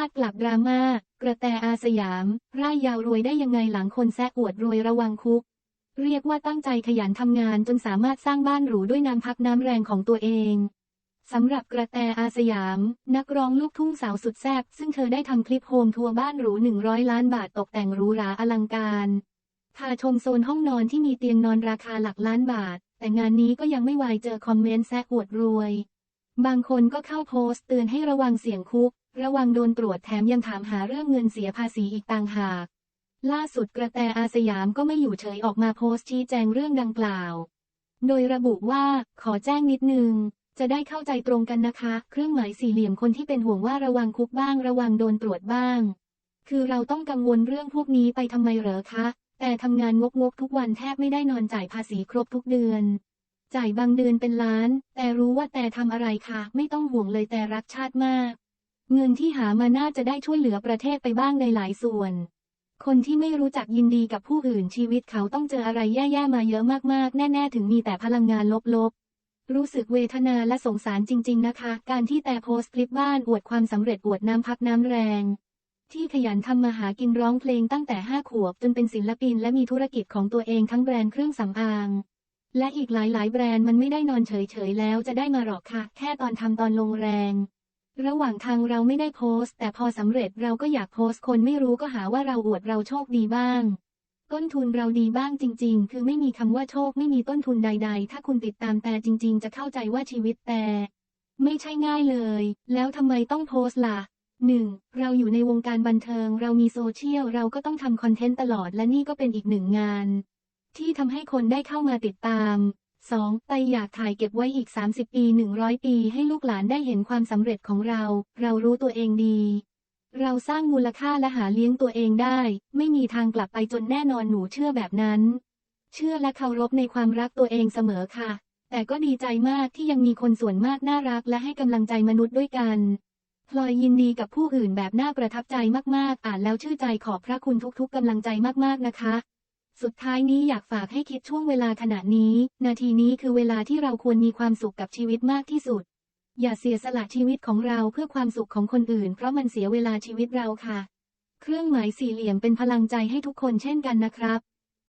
าดกลับดราม่า กระแตอาสยาม ร่ายยาวรวยได้ยังไงหลังคนแซะอวดรวยระวังคุก เรียกว่าตั้งใจขยันทำงานจนสามารถสร้างบ้านหรูด้วยน้ำพักน้ำแรงของตัวเองสำหรับกระแตอาสยาม นักร้องลูกทุ่งสาวสุดแซ่บซึ่งเธอได้ทำคลิปโฮมทัวร์บ้านหรู 100 ล้านบาทตกแต่งหรูหราอลังการพาชมโซนห้องนอนที่มีเตียงนอนราคาหลักล้านบาท แต่งานนี้ก็ยังไม่วายเจอคอมเมนต์แซะอวดรวย บางคนก็เข้าโพสต์เตือนให้ระวังเสี่ยงคุก ระวังโดนตรวจแถมยังถามหาเรื่องเงินเสียภาษีอีกต่างหาก ล่าสุดกระแตอาสยามก็ไม่อยู่เฉยออกมาโพสต์ชี้แจงเรื่องดังกล่าว โดยระบุว่าขอแจ้งนิดนึง จะได้เข้าใจตรงกันนะคะ เครื่องหมายสี่เหลี่ยมคนที่เป็นห่วงว่าระวังคุกบ้างระวังโดนตรวจบ้าง คือเราต้องกังวลเรื่องพวกนี้ไปทำไมเหรอคะ แต่ทำงานงกงกๆทุกวันแทบไม่ได้นอนจ่ายภาษีครบทุกเดือนจ่ายบางเดือนเป็นล้าน แต่รู้ว่าแต่ทำอะไรคะไม่ต้องห่วงเลยแต่รักชาติมาก เงินที่หามาน่าจะได้ช่วยเหลือประเทศไปบ้างในหลายส่วน คนที่ไม่รู้จักยินดีกับผู้อื่นชีวิตเขาต้องเจออะไรแย่ๆมาเยอะมากๆ แน่ๆ ถึงมีแต่พลังงานลบๆ รู้สึกเวทนาและสงสารจริง ๆ นะคะ การที่แต่โพสต์คลิปบ้านอวดความสำเร็จอวดน้ำพักน้ำแรง ที่ขยันทำมาหากินร้องเพลงตั้งแต่ห้าขวบ จนเป็นศิลปินและมีธุรกิจของตัวเองทั้งแบรนด์เครื่องสำอางและอีกหลายๆ แบรนด์มันไม่ได้นอนเฉยๆ แล้วจะได้มาหรอกค่ะ แค่ตอนทำตอนลงแรง ระหว่างทางเราไม่ได้โพสต์ แต่พอสำเร็จเราก็อยากโพสต์คนไม่รู้ก็หาว่าเราอวดเราโชคดีบ้าง ต้นทุนเราดีบ้างจริง ๆ คือไม่มีคำว่าโชคไม่มีต้นทุนใด ๆ ถ้าคุณติดตามแต่จริง ๆ จะเข้าใจว่าชีวิตแต่ ไม่ใช่ง่ายเลย แล้วทำไมต้องโพสต์ล่ะ 1. เราอยู่ในวงการบันเทิง เรามีโซเชียลเราก็ต้องทำคอนเทนต์ตลอดและนี่ก็เป็นอีกหนึ่งงาน ที่ทำให้คนได้เข้ามาติดตาม 2. ไตอยากถ่ายเก็บไว้อีก 30 ปี 100 ปี ให้ลูกหลานได้เห็นความสำเร็จของเรา เรารู้ตัวเองดี เราสร้างมูลค่าและหาเลี้ยงตัวเองได้ ไม่มีทางกลับไปจนแน่นอนหนูเชื่อแบบนั้น เชื่อและเคารพในความรักตัวเองเสมอค่ะ แต่ก็ดีใจมากที่ยังมีคนส่วนมากน่ารักและให้กำลังใจมนุษย์ด้วยกันพลอยยินดีกับผู้อื่นแบบน่าประทับใจมาก ๆ อ่านแล้วชื่นใจขอบพระคุณทุก ๆกำลังใจมาก ๆ นะคะ สุดท้ายนี้อยากฝากให้คิดช่วงเวลาขณะนี้ นาทีนี้คือเวลาที่เราควรมีความสุขกับชีวิตมากที่สุด อย่าเสียสละชีวิตของเราเพื่อความสุขของคนอื่น เพราะมันเสียเวลาชีวิตเราค่ะ เครื่องหมายสี่เหลี่ยมเป็นพลังใจให้ทุกคนเช่นกันนะครับ